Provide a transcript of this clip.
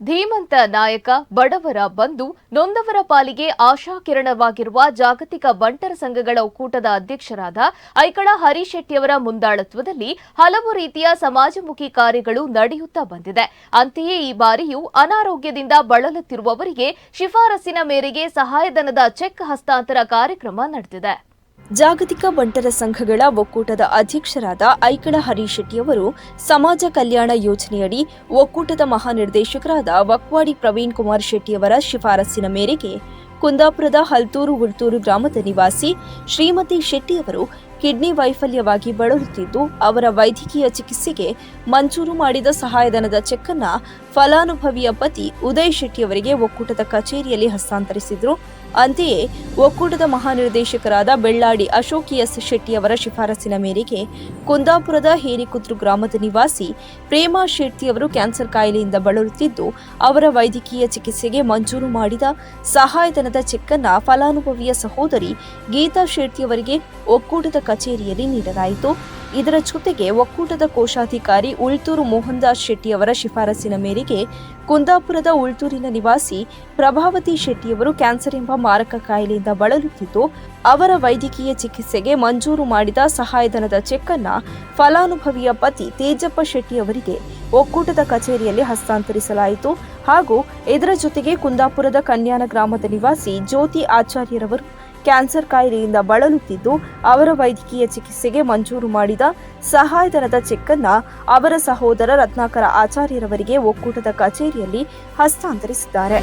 ಧೀಮಂತ ನಾಯಕ ಬಡವರ ಬಂಧು ನೊಂದವರ ಪಾಲಿಗೆ ಆಶಾಕಿರಣವಾಗಿರುವ ಜಾಗತಿಕ ಬಂಟರ ಸಂಘಗಳ ಒಕ್ಕೂಟದ ಅಧ್ಯಕ್ಷರಾದ ಐಕಳ ಹರೀಶ್ ಶೆಟ್ಟಿಯವರ ಮುಂದಾಳತ್ವದಲ್ಲಿ ಹಲವು ರೀತಿಯ ಸಮಾಜಮುಖಿ ಕಾರ್ಯಗಳು ನಡೆಯುತ್ತಾ ಬಂದಿದೆ. ಅಂತೆಯೇ ಈ ಬಾರಿಯೂ ಅನಾರೋಗ್ಯದಿಂದ ಬಳಲುತ್ತಿರುವವರಿಗೆ ಶಿಫಾರಸಿನ ಮೇರೆಗೆ ಸಹಾಯಧನದ ಚೆಕ್ ಹಸ್ತಾಂತರ ಕಾರ್ಯಕ್ರಮ ನಡೆದಿದೆ. ಜಾಗತಿಕ ಬಂಟರ ಸಂಘಗಳ ಒಕ್ಕೂಟದ ಅಧ್ಯಕ್ಷರಾದ ಐಕಳ ಹರೀಶ್ ಶೆಟ್ಟಿಯವರು ಸಮಾಜ ಕಲ್ಯಾಣ ಯೋಜನೆಯಡಿ ಒಕ್ಕೂಟದ ಮಹಾನಿರ್ದೇಶಕರಾದ ವಕ್ವಾಡಿ ಪ್ರವೀಣ್ ಕುಮಾರ್ ಶೆಟ್ಟಿಯವರ ಶಿಫಾರಸ್ಸಿನ ಮೇರೆಗೆ ಕುಂದಾಪುರದ ಹಲ್ತೂರು ಉಳ್ತೂರು ಗ್ರಾಮದ ನಿವಾಸಿ ಶ್ರೀಮತಿ ಶೆಟ್ಟಿ ಅವರು ಕಿಡ್ನಿ ವೈಫಲ್ಯವಾಗಿ ಬಳಲುತ್ತಿದ್ದು, ಅವರ ವೈದ್ಯಕೀಯ ಚಿಕಿತ್ಸೆಗೆ ಮಂಜೂರು ಮಾಡಿದ ಸಹಾಯಧನದ ಚೆಕ್ ಅನ್ನ ಫಲಾನುಭವಿಯ ಪತಿ ಉದಯ್ ಶೆಟ್ಟಿಯವರಿಗೆ ಒಕ್ಕೂಟದ ಕಚೇರಿಯಲ್ಲಿ ಹಸ್ತಾಂತರಿಸಿದ್ರು. ಅಂತೆಯೇ, ಒಕ್ಕೂಟದ ಮಹಾನಿರ್ದೇಶಕರಾದ ಬೆಳ್ಳಾಡಿ ಅಶೋಕ್ ಎಸ್ ಶೆಟ್ಟಿಯವರ ಶಿಫಾರಸಿನ ಮೇರೆಗೆ ಕುಂದಾಪುರದ ಹೇರಿಕುದ್ರು ಗ್ರಾಮದ ನಿವಾಸಿ ಪ್ರೇಮಾ ಶೆಟ್ಟಿಯವರು ಕ್ಯಾನ್ಸರ್ ಕಾಯಿಲೆಯಿಂದ ಬಳಲುತ್ತಿದ್ದು, ಅವರ ವೈದ್ಯಕೀಯ ಚಿಕಿತ್ಸೆಗೆ ಮಂಜೂರು ಮಾಡಿದ ಸಹಾಯಧನದ ಚೆಕ್ ಅನ್ನ ಫಲಾನುಭವಿಯ ಸಹೋದರಿ ಗೀತಾ ಶೆಟ್ಟಿಯವರಿಗೆ ಒಕ್ಕೂಟದ ಕಚೇರಿಯಲ್ಲಿ ನೀಡಲಾಯಿತು. ಇದರ ಜೊತೆಗೆ ಒಕ್ಕೂಟದ ಕೋಶಾಧಿಕಾರಿ ಉಳ್ತೂರು ಮೋಹನ್ ದಾಸ್ ಶೆಟ್ಟಿಯವರ ಶಿಫಾರಸಿನ ಮೇರೆಗೆ ಕುಂದಾಪುರದ ಉಳ್ತೂರಿನ ನಿವಾಸಿ ಪ್ರಭಾವತಿ ಶೆಟ್ಟಿಯವರು ಕ್ಯಾನ್ಸರ್ ಎಂಬ ಮಾರಕ ಕಾಯಿಲೆಯಿಂದ ಬಳಲುತ್ತಿದ್ದು, ಅವರ ವೈದ್ಯಕೀಯ ಚಿಕಿತ್ಸೆಗೆ ಮಂಜೂರು ಮಾಡಿದ ಸಹಾಯಧನದ ಚೆಕ್ ಅನ್ನ ಫಲಾನುಭವಿಯ ಪತಿ ತೇಜಪ್ಪ ಶೆಟ್ಟಿಯವರಿಗೆ ಒಕ್ಕೂಟದ ಕಚೇರಿಯಲ್ಲಿ ಹಸ್ತಾಂತರಿಸಲಾಯಿತು. ಹಾಗೂ ಇದರ ಜೊತೆಗೆ ಕುಂದಾಪುರದ ಕನ್ಯಾನ ಗ್ರಾಮದ ನಿವಾಸಿ ಜ್ಯೋತಿ ಆಚಾರ್ಯರವರು ಕ್ಯಾನ್ಸರ್ ಕಾಯಿಲೆಯಿಂದ ಬಳಲುತ್ತಿದ್ದು, ಅವರ ವೈದ್ಯಕೀಯ ಚಿಕಿತ್ಸೆಗೆ ಮಂಜೂರು ಮಾಡಿದ ಸಹಾಯಧನದ ಚೆಕ್ ಅನ್ನ ಅವರ ಸಹೋದರ ರತ್ನಾಕರ ಆಚಾರ್ಯರವರಿಗೆ ಒಕ್ಕೂಟದ ಕಚೇರಿಯಲ್ಲಿ ಹಸ್ತಾಂತರಿಸಿದ್ದಾರೆ.